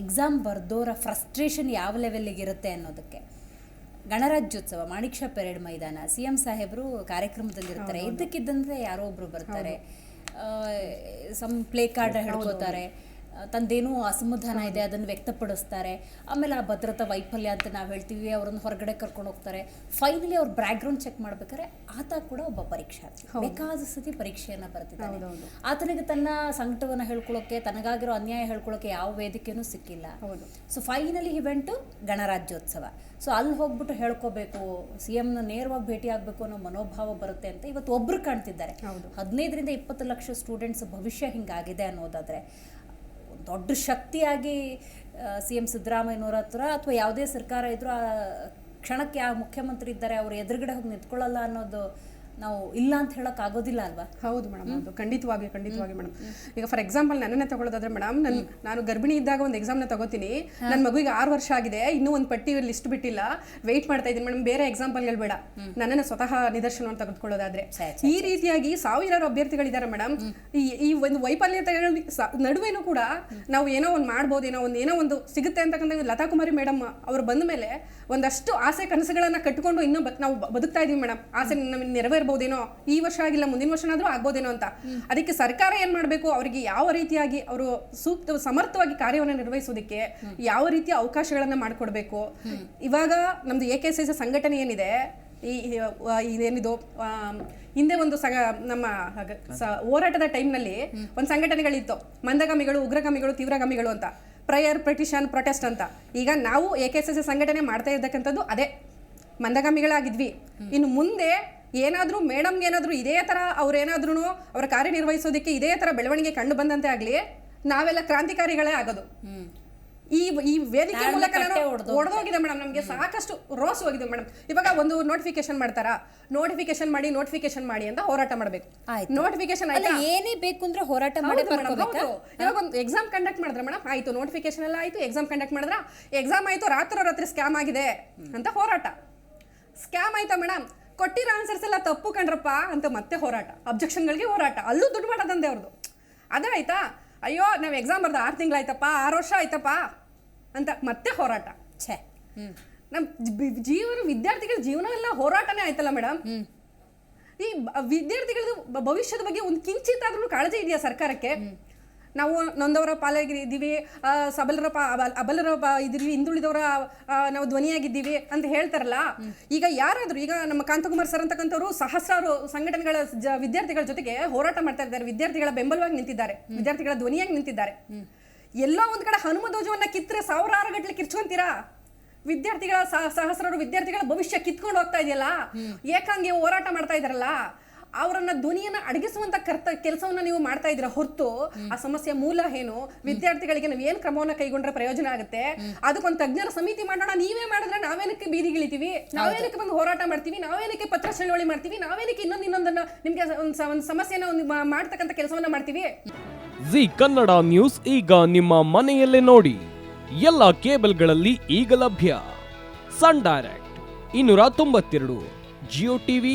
Exam ಬರ್ದೋರ frustration ಯಾವ ಲೆವೆಲ್ಲಿಗೆ ಇರುತ್ತೆ ಅನ್ನೋದಕ್ಕೆ. ಗಣರಾಜ್ಯೋತ್ಸವ ಮಾಣಿಕ್ಷ ಪೆರೇಡ್ ಮೈದಾನ ಸಿ ಎಂ ಸಾಹೇಬರು ಕಾರ್ಯಕ್ರಮದಲ್ಲಿರ್ತಾರೆ. ಇದ್ದಕ್ಕಿದ್ದಂತೆ ಯಾರೋ ಒಬ್ರು ಬರ್ತಾರೆ. ಸಮ್ ಪ್ಲೇ ಕಾರ್ಡ್ ಹೇಳ್ಕೋತಾರೆ ತಂದೇನೋ ಅಸಮಾಧಾನ ಇದೆ ಅದನ್ನು ವ್ಯಕ್ತಪಡಿಸ್ತಾರೆ. ಆಮೇಲೆ ಆ ಭದ್ರತಾ ವೈಫಲ್ಯ ಅಂತ ನಾವು ಹೇಳ್ತೀವಿ ಅವ್ರನ್ನ ಹೊರಗಡೆ ಕರ್ಕೊಂಡು ಹೋಗ್ತಾರೆ. ಫೈನಲಿ ಅವ್ರ ಬ್ಯಾಕ್ಗ್ರೌಂಡ್ ಚೆಕ್ ಮಾಡ್ಬೇಕಾದ್ರೆ ಆತ ಕೂಡ ಒಬ್ಬ ಪರೀಕ್ಷಾರ್ಥಿ. ಬೇಕಾದ ಸತಿ ಪರೀಕ್ಷೆಯನ್ನು ಬರ್ತಿದ್ದಾನೆ. ಆತನಿಗೆ ತನ್ನ ಸಂಕಟವನ್ನು ಹೇಳ್ಕೊಳ್ಳೋಕೆ ತನಗಾಗಿರೋ ಅನ್ಯಾಯ ಹೇಳ್ಕೊಳ್ಳೋಕೆ ಯಾವ ವೇದಿಕೆನೂ ಸಿಕ್ಕಿಲ್ಲ. ಹೌದು. ಸೊ ಫೈನಲಿ ಇವೆಂಟು ಗಣರಾಜ್ಯೋತ್ಸವ. ಸೊ ಅಲ್ಲಿ ಹೋಗ್ಬಿಟ್ಟು ಹೇಳ್ಕೋಬೇಕು ಸಿ ಎಮ್ನ ನೇರವಾಗಿ ಭೇಟಿ ಆಗಬೇಕು ಅನ್ನೋ ಮನೋಭಾವ ಬರುತ್ತೆ ಅಂತ ಇವತ್ತು ಒಬ್ರು ಕಾಣ್ತಿದ್ದಾರೆ. ಹೌದು. ಹದಿನೈದರಿಂದ ಇಪ್ಪತ್ತು ಲಕ್ಷ ಸ್ಟೂಡೆಂಟ್ಸ್ ಭವಿಷ್ಯ ಹಿಂಗಾಗಿದೆ ಅನ್ನೋದಾದ್ರೆ. ದೊಡ್ಡ ಶಕ್ತಿಯಾಗಿ ಸಿ ಎಂ ಸಿದ್ದರಾಮಯ್ಯನವ್ರ ಹತ್ರ ಅಥವಾ ಯಾವುದೇ ಸರ್ಕಾರ ಇದ್ದರೂ ಆ ಕ್ಷಣಕ್ಕೆ ಯಾವ ಮುಖ್ಯಮಂತ್ರಿ ಇದ್ದಾರೆ ಅವ್ರ ಎದುರುಗಡೆ ಹೋಗಿ ನಿಂತ್ಕೊಳ್ಳಲ್ಲ ಅನ್ನೋದು ನಾವು ಇಲ್ಲ ಅಂತ ಹೇಳಕ್ ಆಗೋದಿಲ್ಲ ಅಲ್ವಾ? ಹೌದು ಮೇಡಮ್ ಹೌದು. ಖಂಡಿತವಾಗಿ ಖಂಡಿತವಾಗಿ ಮೇಡಮ್. ಈಗ ಫಾರ್ ಎಕ್ಸಾಂಪಲ್ ನನ್ನನ್ನೇ ತಗೊಳ್ಳೋದಾದ್ರೆ ಮೇಡಮ್ ನನ್ ನಾನು ಗರ್ಭಿಣಿ ಇದ್ದಾಗ ಒಂದು ಎಕ್ಸಾಮ್ನ ತಗೋತೀನಿ. ನನ್ನ ಮಗುವಿಗೆ ಆರು ವರ್ಷ ಆಗಿದೆ ಇನ್ನೂ ಒಂದು ಪಟ್ಟಿ ಲಿಸ್ಟ್ ಬಿಟ್ಟಿಲ್ಲ. ವೆಯ್ಟ್ ಮಾಡ್ತಾ ಇದ್ದೀನಿ ಮೇಡಮ್ ಬೇರೆ ಎಕ್ಸಾಂಪಲ್ ಹೇಳ್ಬೇಡ. ನನ್ನನ್ನು ಸ್ವತಃ ನಿದರ್ಶನವನ್ನು ತೆಗೆದುಕೊಳ್ಳೋದಾದ್ರೆ. ಈ ರೀತಿಯಾಗಿ ಸಾವಿರಾರು ಅಭ್ಯರ್ಥಿಗಳಿದ್ದಾರೆ ಮೇಡಮ್. ಈ ಈ ಒಂದು ವೈಫಲ್ಯತೆ ನಡುವೆನು ಕೂಡ ನಾವು ಏನೋ ಒಂದು ಮಾಡ್ಬೋದೇನೋ ಒಂದು ಏನೋ ಒಂದು ಸಿಗುತ್ತೆ ಅಂತಕ್ಕಂಥ ಲತಾ ಕುಮಾರಿ ಮೇಡಮ್ ಅವರು ಬಂದ ಮೇಲೆ ಒಂದಷ್ಟು ಆಸೆ ಕನಸುಗಳನ್ನ ಕಟ್ಟಿಕೊಂಡು ಇನ್ನೂ ನಾವು ಬದುಕ್ತಾ ಇದೀವಿ ಮೇಡಮ್. ಆಸೆ ನಮಗೆ ನೆರವೇರ್ಬೋದೇನೋ ಈ ವರ್ಷ ಆಗಿಲ್ಲ, ಮುಂದಿನ ವರ್ಷನಾದ್ರೂ ಆಗ್ಬೋದೇನೋ ಅಂತ. ಅದಕ್ಕೆ ಸರ್ಕಾರ ಏನ್ ಮಾಡಬೇಕು? ಅವರಿಗೆ ಯಾವ ರೀತಿಯಾಗಿ ಅವರು ಸೂಕ್ತ, ಸಮರ್ಥವಾಗಿ ಕಾರ್ಯವನ್ನು ನಿರ್ವಹಿಸೋದಕ್ಕೆ ಯಾವ ರೀತಿಯ ಅವಕಾಶಗಳನ್ನ ಮಾಡಿಕೊಡ್ಬೇಕು? ಇವಾಗ ನಮ್ದು ಎ ಕೆ ಸಂಘಟನೆ ಏನಿದೆ, ಈ ಏನಿದು ಹಿಂದೆ ಒಂದು ಸಂಘ ನಮ್ಮ ಹೋರಾಟದ ಟೈಮ್ನಲ್ಲಿ ಒಂದು ಸಂಘಟನೆಗಳಿತ್ತು. ಮಂದಗಾಮಿಗಳು, ಉಗ್ರಗಾಮಿಗಳು, ತೀವ್ರಗಾಮಿಗಳು ಅಂತ. ಪ್ರೇಯರ್ ಪ್ರಟಿಷನ್ ಪ್ರೊಟೆಸ್ಟ್ ಅಂತ. ಈಗ ನಾವು ಎ ಕೆ ಎಸ್ ಎಸ್ ಸಂಘಟನೆ ಮಾಡ್ತಾ ಇರ್ತಕ್ಕಂಥದ್ದು ಅದೇ. ಮಂದಗಾಮಿಗಳಾಗಿದ್ವಿ. ಇನ್ನು ಮುಂದೆ ಏನಾದರೂ ಮೇಡಮ್ಗೆ ಏನಾದರೂ ಇದೇ ಥರ ಅವ್ರೇನಾದ್ರೂ ಅವರ ಕಾರ್ಯನಿರ್ವಹಿಸೋದಕ್ಕೆ ಇದೇ ಥರ ಬೆಳವಣಿಗೆ ಕಂಡು ಬಂದಂತೆ ಆಗಲಿ ನಾವೆಲ್ಲ ಕ್ರಾಂತಿಕಾರಿಗಳೇ ಆಗೋದು. ಈ ಈ ವೇದಿಕೆ ಮೂಲಕ ಒಡ್ದೋಗಿದೆ. ಮೇಡಮ್ ನಮಗೆ ಸಾಕಷ್ಟು ರೋಸ್ ಹೋಗಿದೆ ಮೇಡಮ್. ಇವಾಗ ಒಂದು ನೋಟಿಫಿಕೇಶನ್ ಮಾಡ್ತಾರಾ? ನೋಟಿಫಿಕೇಶನ್ ಮಾಡಿ ನೋಟಿಫಿಕೇಶನ್ ಮಾಡಿ ಅಂತ ಹೋರಾಟ ಮಾಡಬೇಕು. ನೋಟಿಫಿಕೇಶನ್ ಆಯ್ತು? ಏನೇ ಬೇಕು ಅಂದ್ರೆ ಹೋರಾಟ ಮಾಡಿ ಇವಾಗ ಒಂದು ಎಕ್ಸಾಮ್ ಕಂಡಕ್ಟ್ ಮಾಡಿದ್ರೆ ಮೇಡಮ್ ಆಯ್ತು ನೋಟಿಫಿಕೇಶನ್ ಎಲ್ಲ ಆಯ್ತು ಎಕ್ಸಾಮ್ ಕಂಡಕ್ಟ್ ಮಾಡಿದ್ರ? ಎಕ್ಸಾಮ್ ಆಯ್ತು ರಾತ್ರಿ ರಾತ್ರಿ ಸ್ಕ್ಯಾಮ್ ಆಗಿದೆ ಅಂತ ಹೋರಾಟ. ಸ್ಕ್ಯಾಮ್ ಆಯ್ತಾ ಮೇಡಮ್ ಕೊಟ್ಟಿರೋ ಆನ್ಸರ್ಸ್ ಎಲ್ಲ ತಪ್ಪು ಕಣ್ರಪ್ಪ ಅಂತ ಮತ್ತೆ ಹೋರಾಟ. ಅಬ್ಜೆಕ್ಷನ್ಗಳಿಗೆ ಹೋರಾಟ. ಅಲ್ಲೂ ದುಡ್ಡು ಮಾಡೋದಂದೆ ಅವ್ರದ್ದು. ಅದಾಯ್ತಾ? ಆಯ್ತಾ ಅಯ್ಯೋ ನಾವು ಎಕ್ಸಾಮ್ ಬರ್ದು ಆರು ತಿಂಗಳಾಯ್ತಪ್ಪ ಆರು ವರ್ಷ ಆಯ್ತಪ್ಪ ಅಂತ ಮತ್ತೆ ಹೋರಾಟ. ಛೇ. ನಮ್ಮ ಜೀವನ ವಿದ್ಯಾರ್ಥಿಗಳ ಜೀವನ ಎಲ್ಲ ಹೋರಾಟನೇ ಆಯ್ತಲ್ಲ ಮೇಡಮ್ ಈ ವಿದ್ಯಾರ್ಥಿಗಳದ್ದು ಭವಿಷ್ಯದ ಬಗ್ಗೆ ಒಂದು ಕಿಂಚಿತ್ತಾದ್ರೂ ಕಾಳಜಿ ಇದೆಯಾ ಸರ್ಕಾರಕ್ಕೆ? ನಾವು ನೊಂದವರ ಪಾಲಾಗಿದ್ದೀವಿ ಇದ್ದೀವಿ ಸಬಲರ ಅಬಲರ ಇದ್ದೀವಿ ಹಿಂದುಳಿದವರ ನಾವು ಧ್ವನಿಯಾಗಿದ್ದೀವಿ ಅಂತ ಹೇಳ್ತಾರಲ್ಲ? ಈಗ ಯಾರಾದರೂ, ಈಗ ನಮ್ಮ ಕಾಂತಕುಮಾರ್ ಸರ್ ಅಂತಕ್ಕಂಥವ್ರು ಸಹಸ್ರಾರು ಸಂಘಟನೆಗಳ ವಿದ್ಯಾರ್ಥಿಗಳ ಜೊತೆಗೆ ಹೋರಾಟ ಮಾಡ್ತಾ ಇದ್ದಾರೆ. ವಿದ್ಯಾರ್ಥಿಗಳ ಬೆಂಬಲವಾಗಿ ನಿಂತಿದ್ದಾರೆ. ವಿದ್ಯಾರ್ಥಿಗಳ ಧ್ವನಿಯಾಗಿ ನಿಂತಿದ್ದಾರೆ. ಎಲ್ಲ ಒಂದು ಕಡೆ ಹನುಮ ಧ್ವಜವನ್ನ ಕಿತ್ತರೆ ಸಾವಿರಾರು ಗಟ್ಟಲೆ ಕಿರ್ಚ್ಕೊಂತೀರಾ? ವಿದ್ಯಾರ್ಥಿಗಳ ಸಹ- ಸಹಸ್ರಾರು ವಿದ್ಯಾರ್ಥಿಗಳ ಭವಿಷ್ಯ ಕಿತ್ಕೊಂಡು ಹೋಗ್ತಾ ಇದೆಯಲ್ಲ? ಏಕಾಂಗಿ ಹೋರಾಟ ಮಾಡ್ತಾ ಇದಾರಲ್ಲ ಅವರನ್ನ ಧ್ವನಿಯನ್ನ ಅಡಗಿಸುವಂತ ಕರ್ತ, ಕೆಲಸವನ್ನ ನೀವು ಮಾಡ್ತಾ ಇದ್ದೀರಾ? ಹೊರತು ಆ ಸಮಸ್ಯೆ ಮೂಲ ಏನು? ವಿದ್ಯಾರ್ಥಿಗಳಿಗೆ ನಾವು ಏನ್ ಕ್ರಮವನ್ನ ಕೈಗೊಂಡ್ರೆ ಪ್ರಯೋಜನ ಆಗುತ್ತೆ? ಅದಕ್ಕೊಂದು ತಜ್ಞರ ಸಮಿತಿ ಮಾಡೋಣ. ನೀವೇ ಮಾಡಿದ್ರೆ ನಾವೇನಕ್ಕೆ ಬೀದಿಗಿಳಿತೀವಿ ನಾವೇನಕ್ಕೆ ಬಂದು ಹೋರಾಟ ಮಾಡ್ತೀವಿ? ನಾವೇನಕ್ಕೆ ಪತ್ರ ಚಳವಳಿ ಮಾಡ್ತೀವಿ? ನಾವೇನಕ್ಕೆ ಇನ್ನೊಂದು ಇನ್ನೊಂದನ್ನ ನಿಮ್ಗೆ ಒಂದು ಸಮಸ್ಯೆನ ಒಂದು ಮಾಡ್ತಕ್ಕಂಥ ಕೆಲಸವನ್ನ ಮಾಡ್ತೀವಿ? ಜಿ ಕನ್ನಡ ನ್ಯೂಸ್ ಈಗ ನಿಮ್ಮ ಮನೆಯಲ್ಲೇ ನೋಡಿ. ಎಲ್ಲ ಕೇಬಲ್ಗಳಲ್ಲಿ ಈಗ ಲಭ್ಯ. ಸನ್ ಡೈರೆಕ್ಟ್, ಇನ್ನೂರ ತೊಂಬತ್ತೆರಡು, ಜಿಯೋ ಟಿವಿ